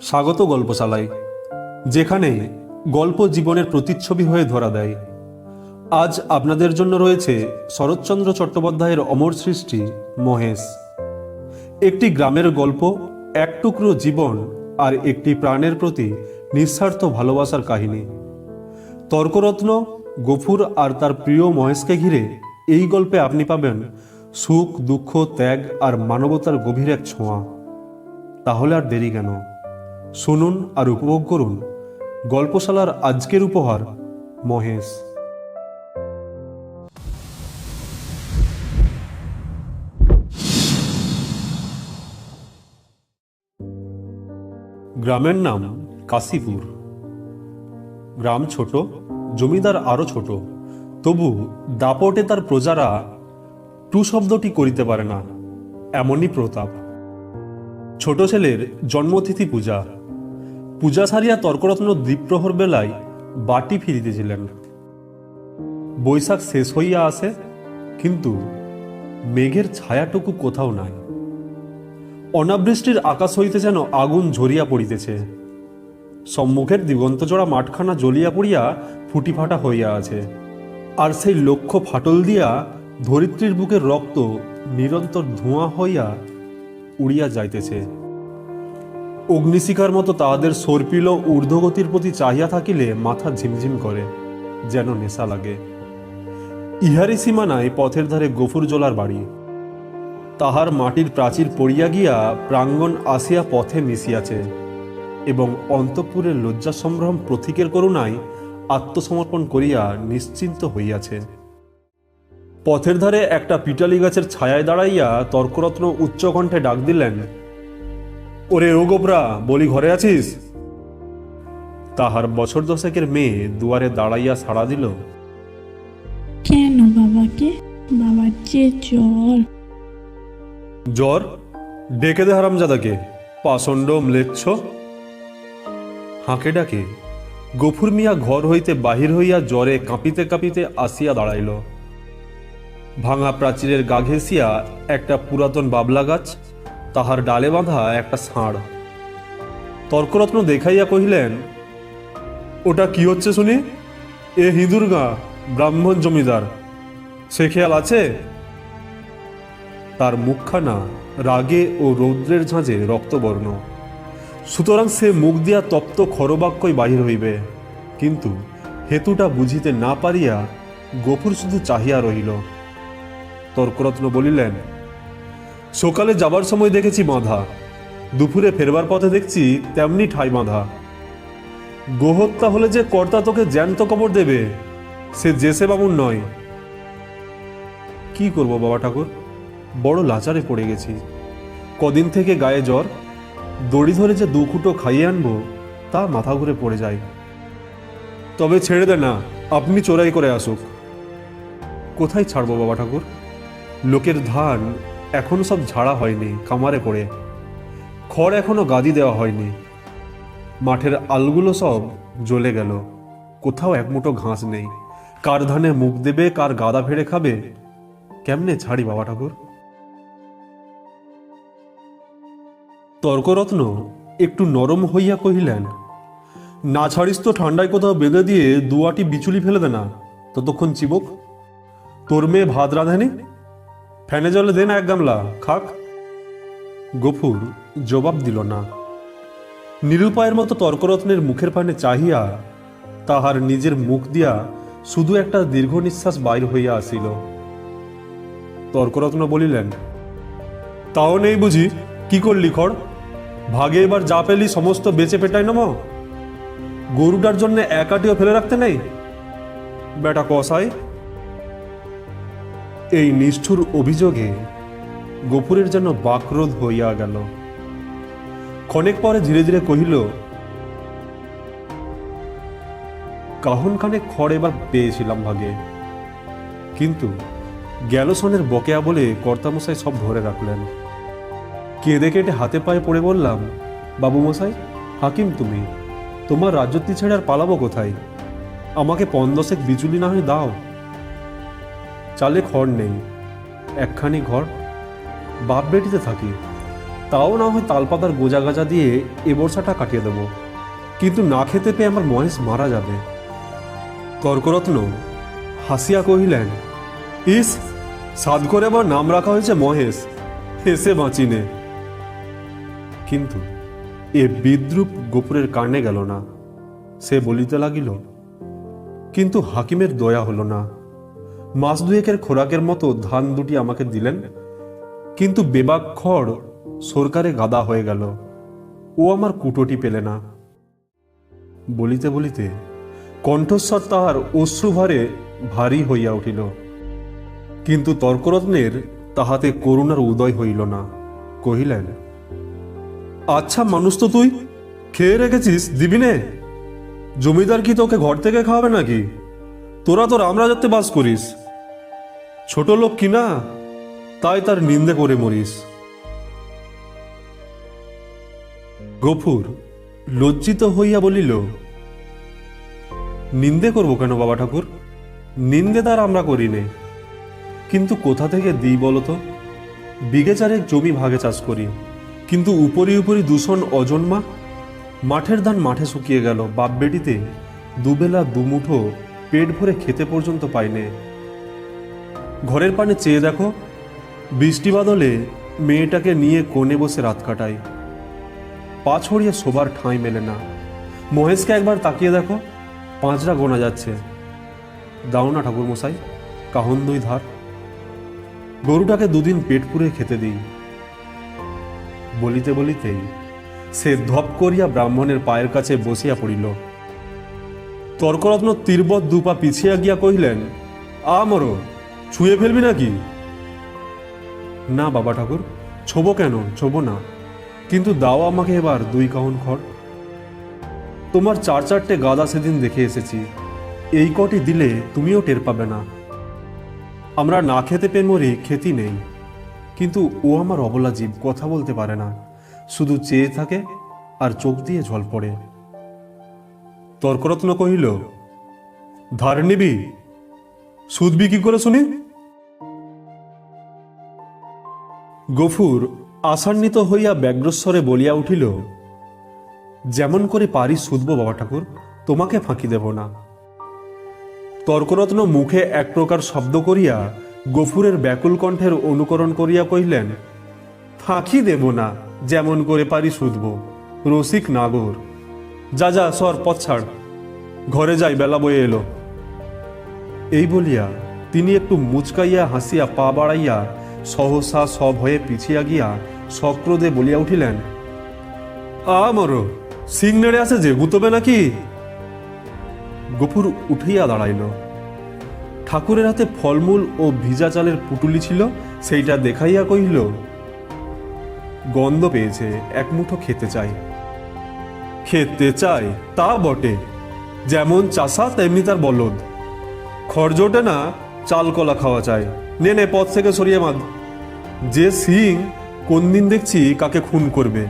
স্বাগত গল্পশালায়, যেখানে গল্প জীবনের প্রতিচ্ছবি হয়ে ধরা দেয়। আজ আপনাদের জন্য রয়েছে শরৎচন্দ্র চট্টোপাধ্যায়ের অমর সৃষ্টি, মহেশ। একটি গ্রামের গল্প, এক টুকরো জীবন আর একটি প্রাণের প্রতি নিঃস্বার্থ ভালোবাসার কাহিনী। তর্করত্ন, গফুর আর তার প্রিয় মহেশকে ঘিরে এই গল্পে আপনি পাবেন সুখ, দুঃখ, ত্যাগ আর মানবতার গভীর এক ছোঁয়া। তাহলে আর দেরি কেন? শুনুন আর উপভোগ করুন গল্পশালার আজকের উপহার, মহেশ। গ্রামের নাম কাশীপুর। গ্রাম ছোট, জমিদার আরও ছোট। তবু দাপটে তার প্রজারা টু শব্দটি করিতে পারে না, এমনই প্রতাপ। ছোট ছেলের জন্মতিথি পূজা। পূজা সারিয়া তর্করত্ন দ্বীপ্রহর বেলায় বাটি ফিরিতেছিলেন। বৈশাখ শেষ হইয়া আসে, কিন্তু মেঘের ছায়াটুকু কোথাও নাই। অনাবৃষ্টির আকাশ হইতে যেন আগুন ঝরিয়া পড়িতেছে। সম্মুখের দিগন্তজোড়া মাঠখানা জ্বলিয়া পড়িয়া ফুটিফাটা হইয়া আছে। আর সেই লক্ষ্য ফাটল দিয়া ধরিত্রীর বুকের রক্ত নিরন্তর ধোঁয়া হইয়া উড়িয়া যাইতেছে। অগ্নিশিখার মতো তাহাদের সর্পিল ঊর্ধ্বগতির প্রতি চাহিয়া থাকিলে মাথা ঝিমঝিম করে, যেন নেশা লাগে। ইহারি সীমানায় পথের ধারে গফুর জোলার বাড়ি। তাহার মাটির প্রাচীর পড়িয়া গিয়া প্রাঙ্গণ আসিয়া পথে মিশিয়াছে এবং অন্তঃপুরের লজ্জা সম্ভ্রম প্রতীকের করুণায় আত্মসমর্পণ করিয়া নিশ্চিন্ত হইয়াছে। পথের ধারে একটা পিটালি গাছের ছায়ায় দাঁড়াইয়া তর্করত্ন উচ্চকণ্ঠে ডাক দিলেন ওরে ও গোবরা বলি ঘরে আছিস? তাহার বছর দশেকের মেয়ে দুয়ারে দাঁড়াইয়া সাড়া দিল। কেন বাবাকে? বাবার যে জ্বর। জ্বর? ডেকে দে হারামজাদাকে। পাষণ্ড ম্লেচ্ছ। হাঁকে ডাকে। গফুর মিয়া ঘর হইতে বাহির হইয়া জ্বরে কাঁপিতে কাঁপিতে আসিয়া দাঁড়াইল। ভাঙা প্রাচীরের গা ঘেঁষিয়া একটা পুরাতন বাবলা গাছ তাহার ডালে বাঁধা একটা ষাঁড়। তর্করত্ন দেখাইয়া কহিলেন, ওটা কি হচ্ছে শুনি? এ হিঁদুর ব্রাহ্মণ জমিদার, সে খেয়াল আছে? তার মুখখানা রাগে ও রৌদ্রের ঝাঁঝে রক্তবর্ণ। সুতরাং সে মুখ দিয়া তপ্ত খরবাক্যই বাহির হইবে। কিন্তু হেতুটা বুঝিতে না পারিয়া গফুর শুধু চাহিয়া রহিল। তর্করত্ন বলিলেন সকালে যাবার সময় দেখেছি বাঁধা। দুপুরে ফেরবার পথে দেখছি তেমনি ঠাই বাঁধা। গোহত্যা হলে যে কর্তা তোকে জ্যান্ত কবর দেবে, সে জেসে বামুন নয়। কি করব বাবা ঠাকুর? বড় লাচারে পড়ে গেছি। কদিন থেকে গায়ে জ্বর, দড়ি ধরে যে দু খুঁটো খাইয়ে আনব, তা মাথা ঘুরে পড়ে যায়। তবে ছেড়ে দে না, আপনি চোরাই করে আসুক। কোথায় ছাড়বো বাবা ঠাকুর? লোকের ধান এখনও সব ঝাড়া হয়নি কামারে পড়ে খড় এখনও গাদি দেওয়া হয়নি। মাঠের আলগুলো সব জ্বলে গেল। কোথাও এক মুঠো ঘাস নেই। কার ধানে মুখ দেবে, কার গাদা ফেড়ে খাবে? কেমনে ছাড়ি বাবা ঠাকুর? তর্করত্ন একটু নরম হইয়া কহিলেন, না ছাড়িস তো ঠান্ডায় কোথাও বেঁধে দিয়ে দুয়াটি বিচুলি ফেলে দে না। ততক্ষণ চিবক। তোর মেয়ে ভাত রাঁধেনি? ফ্যানে জলে দে না এক গামলা, খাক। গফুর জবাব দিল না। নিরুপায়ের মতো তর্করত্নের মুখের পানে চাহিয়া তাহার নিজের মুখ দিয়া শুধু একটা দীর্ঘ নিঃশ্বাস বাইর হইয়া আসিল। তর্করত্ন বলিলেন, তাও নেই বুঝি, কি করলি খড়? ভাগে এবার যা পেলি সমস্ত বেচে পেটাই নম গরুটার জন্য একাটিও ফেলে রাখতে নেই? বেটা কসাই এই নিষ্ঠুর অভিযোগে গোপুরের যেন বাকরোধ হইয়া গেল। ক্ষণেক পরে ধীরে ধীরে কহিল কাহন খানে খড় এবার পেয়েছিলাম ভাগে। কিন্তু গ্যালোসনের বকেয়া বলে কর্তামশাই সব ধরে রাখলেন। কেঁদে কেটে হাতে পায়ে পড়ে বললাম বাবু মশাই হাকিম তুমি, তোমার রাজত্বি ছেড়ে আর পালাবো কোথায়? আমাকে পন্দশেক বিচুলি না হয় দাও। চালে খড় নেই, একখানি ঘর বাপ বেটিতে থাকি। তাও না হয় তালপাতার গোজা গাজা দিয়ে এ বর্ষাটা কাটিয়ে দেব। কিন্তু না খেতে পেয়ে আমার মহেশ মারা যাবে। তর্করত্ন হাসিয়া কহিলেন, ইস সাদ করে আমার নাম রাখা হয়েছে মহেশ, হেসে বাঁচিনে কিন্তু এ বিদ্রুপ গোপুরের কানে গেল না। সে বলিতে লাগিল, কিন্তু হাকিমের দয়া হলো না। মাস দুয়েকের খোরাকের মতো ধান দুটি আমাকে দিলেন। কিন্তু বেবাক্ষর সরকারে গাদা হয়ে গেল। ও আমার কুটোটি পেলে না। বলিতে বলিতে কণ্ঠস্বর তাহার অশ্রুভারে ভারী হইয়া উঠিল। কিন্তু তর্করত্নের তাহাতে করুণার উদয় হইল না। কহিলেন আচ্ছা মানুষ তো তুই, খেয়ে রেখেছিস দিবি নে জমিদার কি তোকে ঘর থেকে খাওয়াবে নাকি? তোরা তো রামরাজাতে বাস করিস। ছোট লোক কি না? তাই তার নিন্দে করে মরিস। গফুর লজ্জিত হইয়া বলিল, নিন্দে করব কেন বাবা ঠাকুর? নিন্দে তার আমরা করি নে। কিন্তু কোথা থেকে দিই বলতো বিঘে চারেক জমি ভাগে চাষ করি। কিন্তু উপরি উপরি দূষণ অজন্মা। মাঠের ধান মাঠে শুকিয়ে গেল। বাপ বেটিতে দুবেলা দুমুঠো পেট ভরে খেতে পর্যন্ত পাইনে ঘরের পানে চেয়ে দেখো, বৃষ্টি বাদলে মেয়েটাকে নিয়ে কোণে বসে রাত কাটাই পা ছড়িয়ে শোবার ঠাঁই মেলে না। মহেশকে একবার তাকিয়ে দেখো পাঁচরা গোনা যাচ্ছে। দাও না ঠাকুর মশাই কাহন দুই ধার। গরুটাকে দুদিন পেট পুরে খেতে দিই। বলিতে বলিতেই সে ধপ করিয়া ব্রাহ্মণের পায়ের কাছে বসিয়া পড়িল। তর্করত্ন তীর্বত দুপা পিছিয়া গিয়া কহিলেন, আ মরো ছুঁয়ে ফেলবি নাকি? না বাবা ঠাকুর, ছোবো কেন? ছোবো না। কিন্তু দাও আমাকে এবার দুই কাহন খড়। তোমার চার চারটে গাদা সেদিন দেখে এসেছি। এই কটি দিলে তুমিও টের পাবে না। আমরা না খেতে পেয়ে মরি খেতি নেই। কিন্তু ও আমার অবলা জীব, কথা বলতে পারে না। শুধু চেয়ে থাকে আর চোখ দিয়ে জল পড়ে। তর্করত্ন কহিল, ধার নিবি? সুদবি কি করে শুনি? গফুর আশান্বিত হইয়া ব্যগ্রস্বরে বলিয়া উঠিল, যেমন করে পারি শুধব বাবা ঠাকুর, তোমাকে ফাঁকি দেব না। তর্করত্ন মুখে এক প্রকার শব্দ করিয়া গফুরের ব্যাকুল কণ্ঠের অনুকরণ করিয়া কহিলেন, ফাঁকি দেব না, যেমন করে পারি শুধব রসিক নাগর, যা যা, সর, পথ ঘরে যাই, বেলা বয়ে এলো। এই বলিয়া তিনি একটু মুচকাইয়া হাসিয়া পা বাড়াইয়া সহসা সভয়ে পিছিয়া গিয়া সক্রদে বলিয়া উঠিলেন, আমর মরো সিং নেড়ে আছে যে, গুতবে নাকি? গফুর উঠিয়া দাঁড়াইল। ঠাকুরের হাতে ফলমূল ও ভিজা চালের পুটুলি ছিল, সেইটা দেখাইয়া কহিল, গন্ধ পেয়েছে, এক মুঠো খেতে চাই। খেতে চাই? তা বটে, যেমন চাষা তেমনি তার বলদ। খরজোটে না, চাল কলা খাওয়া চাই। নে নে, পথ থেকে সরিয়ে মাদ যে সিং কোন দিন দেখছি কাকে খুন করবে।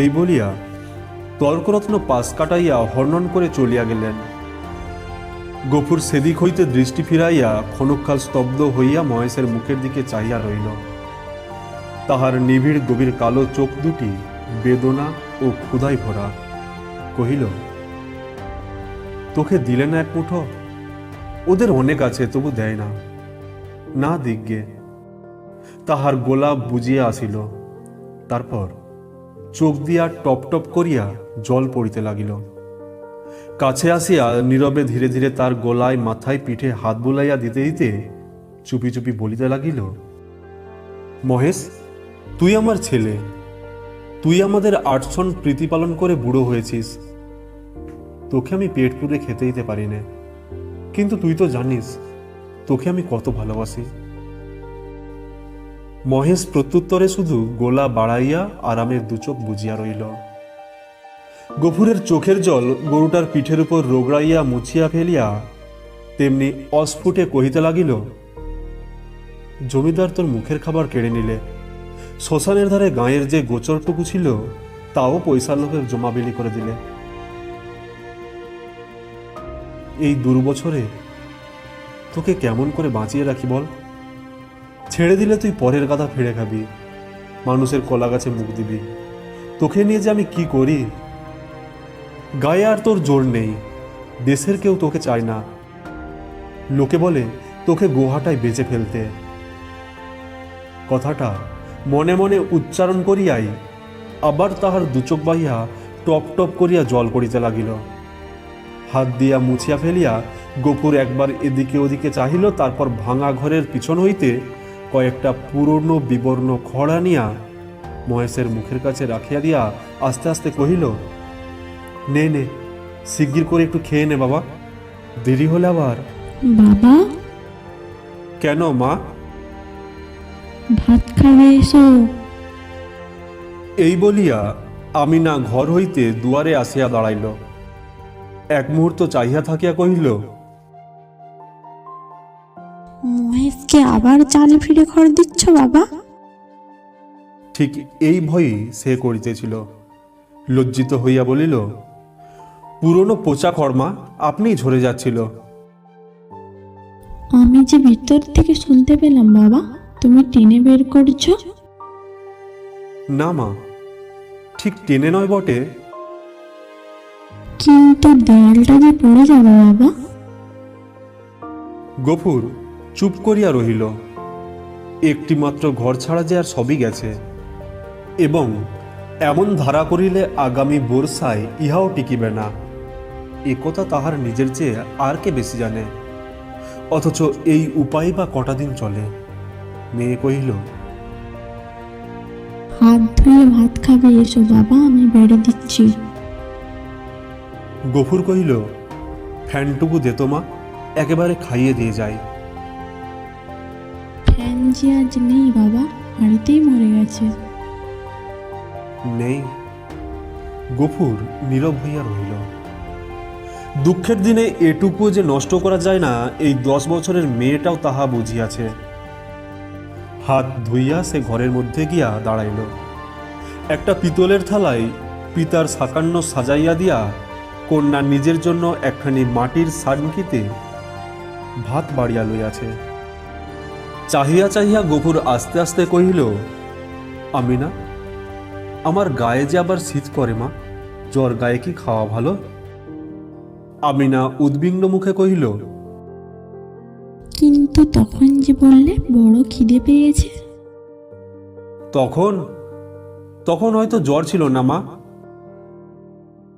এই বলিয়া তর্করত্ন পাশ কাটাইয়া হর্ণন করে চলিয়া গেলেন। গফুর সেদিক হইতে দৃষ্টি ফিরাইয়া ক্ষণকাল স্তব্ধ হইয়া মহেশের মুখের দিকে চাহিয়া রইল। তাহার নিবিড় গভীর কালো চোখ দুটি বেদনা ও ক্ষুধায় ভরা। কহিল, তোকে দিলে না এক মুঠো? ওদের অনেক আছে, তবু দেয় না। না দিগ্গে তাহার গোলাপ বুঝিয়া আসিল। তারপর চোখ দিয়া টপ টপ করিয়া জল পড়িতে লাগিল। কাছে আসিয়া নীরবে ধীরে ধীরে তার গলায়, মাথায়, পিঠে হাত বুলাইয়া দিতে দিতে চুপি চুপি বলিতে লাগিল, মহেশ, তুই আমার ছেলে। তুই আমাদের আটশন প্রীতিপালন করে বুড়ো হয়েছিস। তোকে আমি পেট পুরে খেতে দিতে পারি না। কিন্তু তুই তো জানিস, তোকে আমি কত ভালোবাসি। মহেশ প্রত্যুত্তরে শুধু গোলা বাড়াইয়া আরামের দুচোখ বুঝিয়া রইল। গফুরের চোখের জল গরুটার পিঠের উপর রোগড়াইয়া মুছিয়া ফেলিয়া তেমনি অস্ফুটে কহিতে লাগিল, জমিদার তোর মুখের খাবার কেড়ে নিলে। শ্মশানের ধারে গাঁয়ের যে গোচরটুকু ছিল, তাও পয়সার লোকের জমাবিলি করে দিলে। এই দুর্বছরে তোকে কেমন করে বাঁচিয়ে রাখি বল? ছেড়ে দিলে তুই পরের গাদা ফিরে খাবি, মানুষের কলা গাছে মুখ দিবি। তোকে নিয়ে যে আমি কি করি? গায়ে আর তোর জোর নেই, দেশের কেউ তোকে চায় না। লোকে বলে, তোকে গোহাটায় বেঁচে ফেলতে। কথাটা মনে মনে উচ্চারণ করিয়াই আবার তাহার দুচোখ বাহিয়া টপ টপ করিয়া জল পড়িতে লাগিল। হাত দিয়া মুছিয়া ফেলিয়া গোপুর একবার এদিকে ওদিকে চাহিল তারপর ভাঙা ঘরের পিছন হইতে কয়েকটা পুরনো বিবর্ণ খড়া নিয়া মহেশের মুখের কাছে রাখিয়া দিয়া আস্তে আস্তে কহিল নে নে শিগগির করে একটু খেয়ে নে বাবা দেরি হলে আবার। বাবা? কেন মা? ভাত খাবে এসো। এই বলিয়া আমি না ঘর হইতে দুয়ারে আসিয়া দাঁড়াইল। এক মুহূর্ত চাহিয়া থাকিয়া কহিল মহেশকে আবার চাল ফিরে ঘর দিচ্ছ বাবা? ঠিক এই ভয়ই সে করিতেছিল। লজ্জিত হইয়া বলিল পুরনো পচা খড়মা আপনিই ঝরে যাচ্ছিল। আমি যে ভিতর থেকে শুনতে পেলাম বাবা তুমি টেনে বের করছ? না মা ঠিক টেনে নয় বটে। কিন্তু দেয়ালটা যে পড়ে যাবে বাবা। গফুর চুপ করিয়া রহিল। একটি মাত্র ঘর ছাড়া যে আর সবই গেছে। এবং এমন ধারা করিলে আগামী বর্ষায় ইহাও টিকিবে না। এ কথা তাহার নিজের চেয়ে আর কে বেশি জানে? অথচ এই উপায় বা কটা দিন চলে? মেয়ে কহিল হাত ধুয়ে ভাত খাবে এসো বাবা আমি বেড়ে দিচ্ছি। গফুর কহিল ফ্যানটুকু দে তো মা একেবারে খাইয়ে দিয়ে যায় ফ্যান যে আজ নেই বাবা বাড়িতেই মরে গেছে। নেই। গফুর নীরব হইয়া রহিল। দুঃখের দিনে এটুকু যে নষ্ট করা যায় না এই দশ বছরের মেয়েটাও তাহা বুঝিয়াছে। হাত ধুইয়া সে ঘরের মধ্যে গিয়া দাঁড়াইল। একটা পিতলের থালায় পিতার সাকান্ন সাজাইয়া দিয়া কন্যা নিজের জন্য একখানি মাটির সানকিতে ভাত বাড়িয়া লইয়াছে। চাহিয়া চাহিয়া গফুর আস্তে আস্তে কহিল আমি না আমার গায়ে যে আবার শীত করে মা জ্বর গায়ে কি খাওয়া ভালো? আমিনা উদ্বিগ্ন মুখে কহিল কিন্তু তখন যে বললে বড় খিদে পেয়েছে? তখন তখন হয়তো জ্বর ছিল না মা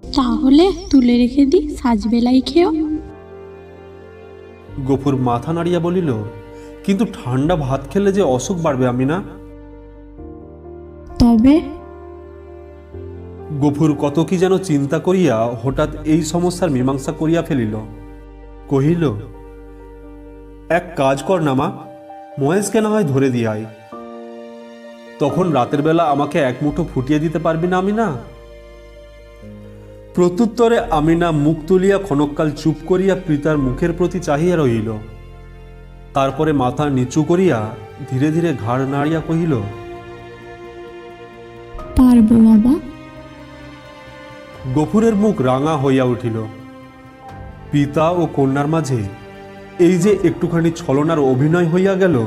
তাহলে তুলে রেখে দিই সাজবেলাই খেও গফুর মাথা নাড়িয়া বলিল কিন্তু ঠান্ডা ভাত খেলে যে অসুখ বাড়বে আমি না তবে গফুর কত কি যেন চিন্তা করিয়া হঠাৎ এই সমস্যার মীমাংসা করিয়া ফেলিল। কহিল এক কাজ কর না মা মহেশকে না হয় ধরে দিয়াই তখন রাতের বেলা আমাকে এক মুঠো ফুটিয়ে দিতে পারবি না আমি না প্রত্যুত্তরে আমিনা মুখ তুলিয়া ক্ষণকাল চুপ করিয়া পিতার মুখের প্রতি চাহিয়া রহিল। তারপরে মাথা নিচু করিয়া ধীরে ধীরে ঘাড় নাড়িয়া কহিল পারব বাবা। গফুরের মুখ রাঙা হইয়া উঠিল। পিতা ও কন্যার মাঝে এই যে একটুখানি ছলনার অভিনয় হইয়া গেল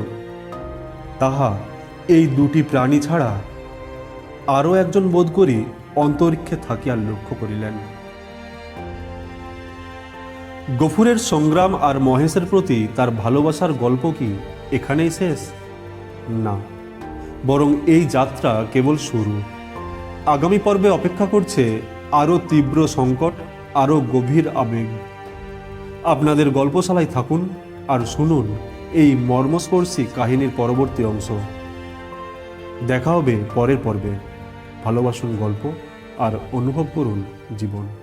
তাহা এই দুটি প্রাণী ছাড়া আরও একজন বোধ করি অন্তরিক্ষে থাকিয়া লক্ষ্য করিলেন। গফুরের সংগ্রাম আর মহেশের প্রতি তার ভালোবাসার গল্প কি এখানেই শেষ? না, বরং এই যাত্রা কেবল শুরু। আগামী পর্বে অপেক্ষা করছে আরও তীব্র সংকট, আরও গভীর আবেগ। আপনাদের গল্পশালায় থাকুন আর শুনুন এই মর্মস্পর্শী কাহিনীর পরবর্তী অংশ। দেখা হবে পরের পর্বে। ভালোবাসুন গল্প আর অনুভব করুন জীবন।